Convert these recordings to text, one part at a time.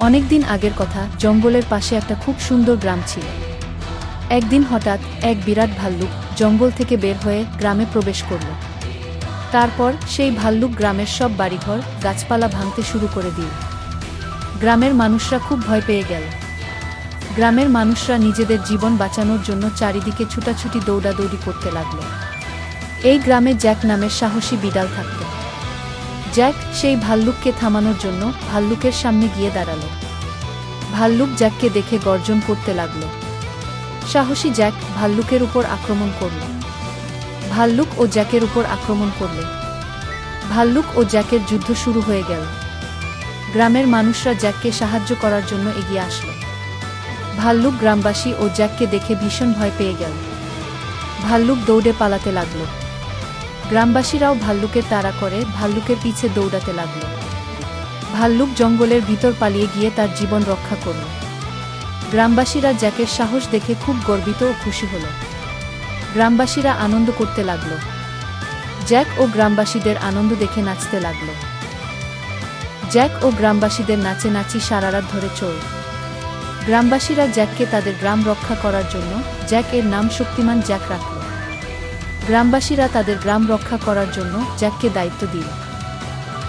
অনেকদিন আগের কথা, জঙ্গলের পাশে একটা খুব সুন্দর গ্রাম ছিল। একদিন হঠাৎ এক বিরাট ভাল্লুক জঙ্গল থেকে বের হয়ে গ্রামে প্রবেশ করল। তারপর সেই ভাল্লুক গ্রামের সব বাড়িঘর, গাছপালা ভাঙতে শুরু করে দিল। গ্রামের মানুষরা খুব ভয় পেয়ে গেল। গ্রামের মানুষরা নিজেদের জীবন বাঁচানোর জন্য চারিদিকে ছুটাছুটি দৌড়াদৌড়ি করতে লাগল। এই গ্রামে জ্যাক নামের সাহসী বিড়াল থাকত। জ্যাক সেই ভাল্লুককে থামানোর জন্য ভাল্লুকের সামনে গিয়ে দাঁড়াল। ভাল্লুক জ্যাককে দেখে গর্জন করতে লাগল। সাহসী জ্যাক ভাল্লুকের উপর আক্রমণ করল। ভাল্লুক ও জ্যাকের উপর আক্রমণ করলে। ভাল্লুক ও জ্যাকের যুদ্ধ শুরু হয়ে গেল। গ্রামের মানুষরা জ্যাককে সাহায্য করার জন্য এগিয়ে আসলো। ভাল্লুক গ্রামবাসী ও জ্যাককে দেখে ভীষণ ভয় পেয়ে গেল। ভাল্লুক দৌড়ে পালাতে লাগল। গ্রামবাসীরাও ভাল্লুকের তাড়া করে ভাল্লুকের পিছে দৌড়াতে লাগল। ভাল্লুক জঙ্গলের ভিতর পালিয়ে গিয়ে তার জীবন রক্ষা করল। গ্রামবাসীরা জ্যাকের সাহস দেখে খুব গর্বিত ও খুশি হল। গ্রামবাসীরা আনন্দ করতে লাগল। জ্যাক ও গ্রামবাসীদের আনন্দ দেখে নাচতে লাগল। জ্যাক ও গ্রামবাসীদের নাচে নাচি সারারাত ধরে চল। গ্রামবাসীরা জ্যাককে তাদের গ্রাম রক্ষা করার জন্য জ্যাক এর নাম শক্তিমান জ্যাক রাখল। গ্রামবাসীরা তাদের গ্রাম রক্ষা করার জন্য জ্যাককে দায়িত্ব দিল।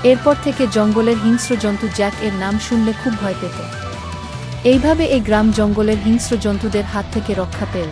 এরপর থেকে জঙ্গলের হিংস্র জন্তু জ্যাক এর নাম শুনলে খুব ভয় পেত। এইভাবে এই গ্রাম জঙ্গলের হিংস্র জন্তুদের হাত থেকে রক্ষা পেল।